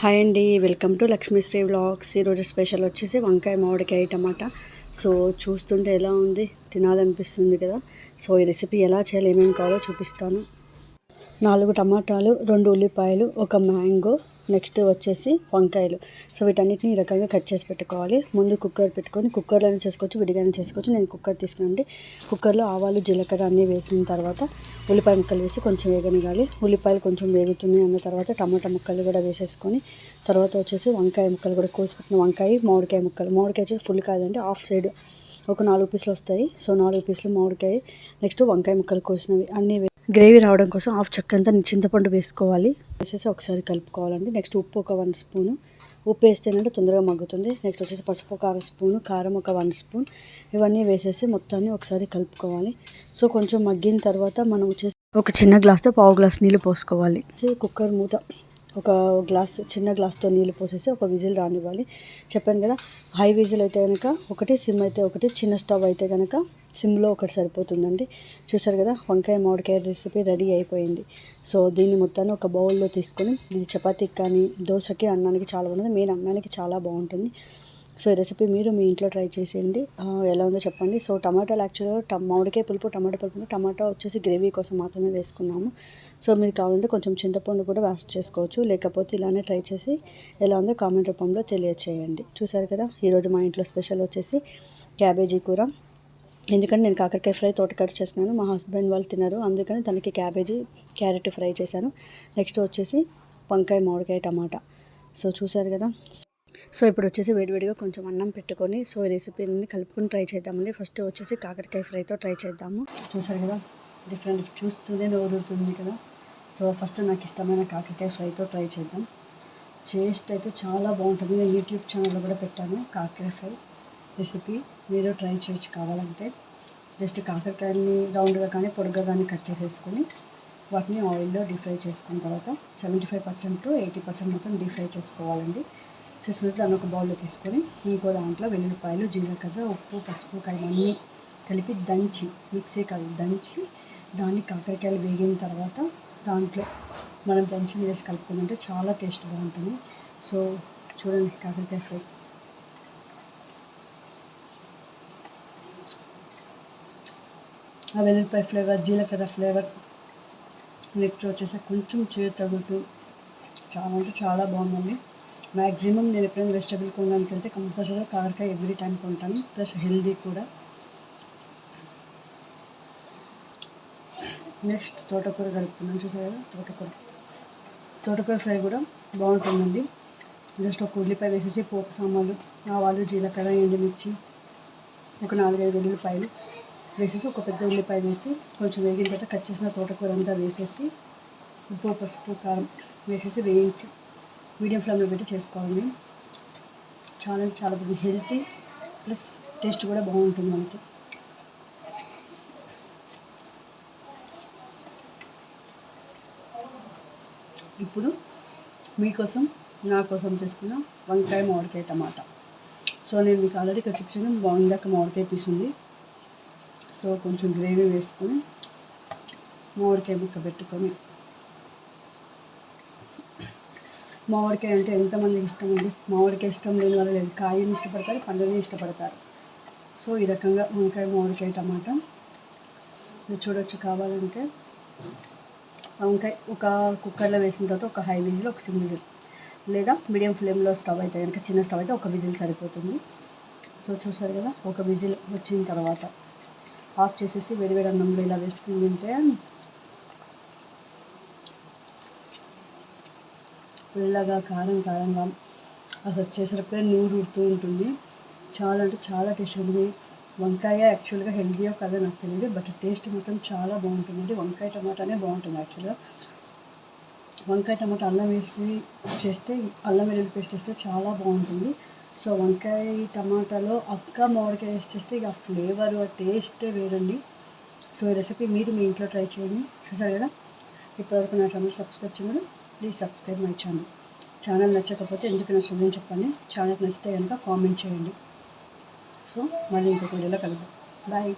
Hi అండి welcome to Lakshmisri vlogs. ఈరోజు special వచ్చేసి వంకాయ మామిడికాయ టమాటా సో చూస్తుంటే ఎలా ఉంది? తినాలనిపిస్తుంది కదా? సో ఈ రెసిపీ ఎలా చేయాలి ఏమేమి కావాలో చూపిస్తాను. నాలుగు టమాటాలు రెండు ఉల్లిపాయలు ఒక మ్యాంగో నెక్స్ట్ వచ్చేసి వంకాయలు. సో వీటన్నిటిని ఈ రకంగా కట్ చేసి పెట్టుకోవాలి. ముందు కుక్కర్ పెట్టుకొని కుక్కర్లోనే చేసుకోవచ్చు విడిగానే చేసుకోవచ్చు. నేను కుక్కర్ తీసుకున్నాండి కుక్కర్లో ఆవాలు జీలకర్ర అన్నీ వేసిన తర్వాత ఉల్లిపాయ ముక్కలు వేసి కొంచెం వేగనిగాలి ఉల్లిపాయలు కొంచెం వేగుతున్నాయి అన్న తర్వాత టమాటా ముక్కలు కూడా వేసేసుకొని తర్వాత వచ్చేసి వంకాయ ముక్కలు కూడా కోసిపెట్టిన వంకాయ మామిడికాయ ముక్కలు. మామిడికాయ వచ్చేసి ఫుల్ కాదండి హాఫ్ సైడ్ ఒక నాలుగు పీసులు వస్తాయి. సో నాలుగు పీసులు మామిడికాయ నెక్స్ట్ వంకాయ ముక్కలు కోసినవి అన్నీ గ్రేవీ రావడం కోసం హాఫ్ చక్కంతా చింతపండు వేసుకోవాలి. వేసేసి ఒకసారి కలుపుకోవాలండి. నెక్స్ట్ ఉప్పు ఒక వన్ స్పూను. ఉప్పు వేస్తేనంటే తొందరగా మగ్గుతుంది. నెక్స్ట్ వచ్చేసి పసుపు ఒక అర స్పూను కారం ఒక వన్ స్పూన్. ఇవన్నీ వేసేసి మొత్తాన్ని ఒకసారి కలుపుకోవాలి. సో కొంచెం మగ్గిన తర్వాత మనం వచ్చేసి ఒక చిన్న గ్లాస్తో పావు గ్లాస్ నీళ్ళు పోసుకోవాలి. కుక్కర్ మూత ఒక గ్లాస్ చిన్న గ్లాస్తో నీళ్ళు పోసేసి ఒక విజిల్ రానివ్వాలి. చెప్పాను కదా హై విజిల్ అయితే కనుక ఒకటి సిమ్ అయితే ఒకటి చిన్న స్టవ్ అయితే కనుక సిమ్లో ఒకటి సరిపోతుందండి. చూసారు కదా వంకాయ మామిడికాయ రెసిపీ రెడీ అయిపోయింది. సో దీన్ని మొత్తాన్ని ఒక బౌల్లో తీసుకొని ఇది చపాతీకి కానీ దోశకి అన్నానికి చాలా బాగుంటుంది. మెయిన్ అన్నానికి చాలా బాగుంటుంది. సో ఈ రెసిపీ మీరు మీ ఇంట్లో ట్రై చేసేయండి. ఎలా ఉందో చెప్పండి. సో టమాటాలు యాక్చువల్గా మామిడికాయ పులుపు టమాటా పులుపు టమాటా వచ్చేసి గ్రేవీ కోసం మాత్రమే వేసుకున్నాము. సో మీరు కావాలంటే కొంచెం చింతపండు కూడా వేస్ట్ చేసుకోవచ్చు. లేకపోతే ఇలానే ట్రై చేసి ఎలా ఉందో కామెంట్ రూపంలో తెలియచేయండి. చూసారు కదా ఈరోజు మా ఇంట్లో స్పెషల్ వచ్చేసి క్యాబేజీ కూర. ఎందుకంటే నేను కాకరకాయ ఫ్రై తోటకూర చేసుకున్నాను మా హస్బెండ్ వాళ్ళు తిన్నారు. అందుకని తనకి క్యాబేజీ క్యారెట్ ఫ్రై చేశాను. నెక్స్ట్ వచ్చేసి వంకాయ మామిడికాయ టమాటా. సో చూసారు కదా? సో ఇప్పుడు వచ్చేసి వేడివేడిగా కొంచెం అన్నం పెట్టుకొని సో ఈ రెసిపీని కలుపుకొని ట్రై చేద్దామండి. ఫస్ట్ వచ్చేసి కాకరకాయ ఫ్రైతో ట్రై చేద్దాము. చూసారు కదా? డిఫరెంట్ చూస్తూనే నోరుతుంది కదా? సో ఫస్ట్ నాకు ఇష్టమైన కాకరకాయ ఫ్రైతో ట్రై చేద్దాం. టేస్ట్ అయితే చాలా బాగుంటుంది. నేను యూట్యూబ్ ఛానల్లో కూడా పెట్టాను కాకరకాయ ఫ్రై. రెసిపీ మీరు ట్రై చేయొచ్చు కావాలంటే. జస్ట్ కాకరకాయని రౌండ్గా కానీ పొడుగ్గా కానీ కట్ చేసేసుకొని వాటిని ఆయిల్లో డీప్ ఫ్రై చేసుకున్న తర్వాత seventy five percent to eighty percent మొత్తం డీప్ ఫ్రై చేసుకోవాలండి. చేసినట్టు దాన్ని ఒక బౌల్లో తీసుకొని ఇంకో దాంట్లో వెల్లుల్లిపాయలు జీలకర్ర ఉప్పు పసుపు అన్నీ కలిపి దంచి మిక్సీ కాదు దంచి దాన్ని కాకరకాయలు వేగిన తర్వాత దాంట్లో మనం దంచి వేసి కలుపుకుంటే చాలా టేస్ట్ బాగుంటుంది సో చూడండి కాకరకాయ ఫ్రై. ఆ వెల్లుల్లిపాయ ఫ్లేవర్ జీలకర్ర ఫ్లేవర్ నెక్స్ట్ వచ్చేసి కొంచెం చేదు తగులుతూ చాలా అంటే చాలా బాగుందండి. మ్యాక్సిమం నేను ఎప్పుడైనా వెజిటబుల్ కొనడానికి వెళ్తే కంపల్సరీగా కారకాయ ఎవ్రీ టైం కొంటాను. ప్లస్ హెల్దీ కూడా. నెక్స్ట్ తోటకూర కలుపుతున్నాను. చూసారు? కదా తోటకూర. తోటకూర ఫ్రై కూడా బాగుంటుందండి. జస్ట్ ఒక ఉల్లిపాయ వేసేసి పోపు సామాన్లు ఆవాలు జీలకర్ర ఎండుమిర్చి ఒక నాలుగైదు ఉల్లిపాయలు వేసేసి ఒక పెద్ద ఉల్లిపాయ వేసి కొంచెం వేగిన తర్వాత కట్ చేసిన తోటకూర అంతా వేసేసి ఉప్పు పసుపు కారం వేసేసి వేయించి మీడియం ఫ్లేమ్లో పెట్టి చేసుకోవాలి చాలా చాలా బాగుంది. హెల్తీ ప్లస్ టేస్ట్ కూడా బాగుంటుంది మనకి. ఇప్పుడు మీకోసం నా కోసం చేసుకున్న వంకాయ మామిడికాయ టమాటా. సో నేను మీకు ఆల్రెడీ ఇక్కడ చూపించాను బాగుందాక మామిడికాయ పీసింది సో కొంచెం గ్రేవీ వేసుకొని మామిడికాయ ముక్క పెట్టుకొని. మామిడికాయ అంటే ఎంతమందికి ఇష్టం అండి? మామిడికాయ ఇష్టం లేని వాళ్ళు లేదు. కాయని ఇష్టపడతారు పండుని ఇష్టపడతారు. సో ఈ రకంగా వంకాయ మామిడికాయ టమాటా. మీరు చూడొచ్చు కావాలంటే. వంకాయ ఒక కుక్కర్లో వేసిన తర్వాత ఒక హై విజిల్ ఒక సిమ్ విజిల్. లేదా మీడియం ఫ్లేమ్లో స్టవ్ అయితే కనుక చిన్న స్టవ్ అయితే ఒక విజిల్ సరిపోతుంది. సో చూసారు కదా ఒక విజిల్ వచ్చిన తర్వాత. ఆఫ్ చేసేసి వేడివేడి అన్నంలో ఇలా వేసుకుని తింటే పుల్లగా కారం కారంగా అసలు వచ్చేసరిపై నూరు ఉడుతూ ఉంటుంది. చాలా అంటే చాలా టేస్ట్ ఉంది వంకాయ యాక్చువల్గా హెల్దీయో కదా నాకు తెలియదు బట్ టేస్ట్ మాత్రం చాలా బాగుంటుందండి వంకాయ టమాటానే బాగుంటుంది యాక్చువల్గా. వంకాయ టమాటా అల్లం వేసి చేస్తే అల్లం వెల్లుల్లి పేస్ట్ వేస్తే చాలా బాగుంటుంది. సో వంకాయ టమాటాలో అక్క మామిడికాయ వేసి చేస్తే ఇక ఫ్లేవర్ టేస్ట్ వేరండి. సో ఈ రెసిపీ మీరు మీ ఇంట్లో ట్రై చేయండి. చూసారు కదా? ఇప్పటివరకు నా ఛానల్ సబ్స్క్రైబ్ చేయండి please subscribe my channel. Channel నచ్చకపోతే ఎందుకు నచ్చదని చెప్పండి. ఛానల్ నచ్చితే కనుక కామెంట్ చేయండి. సో మళ్ళీ ఇంకొక వీడియోలో కలుద్దాం. బాయ్.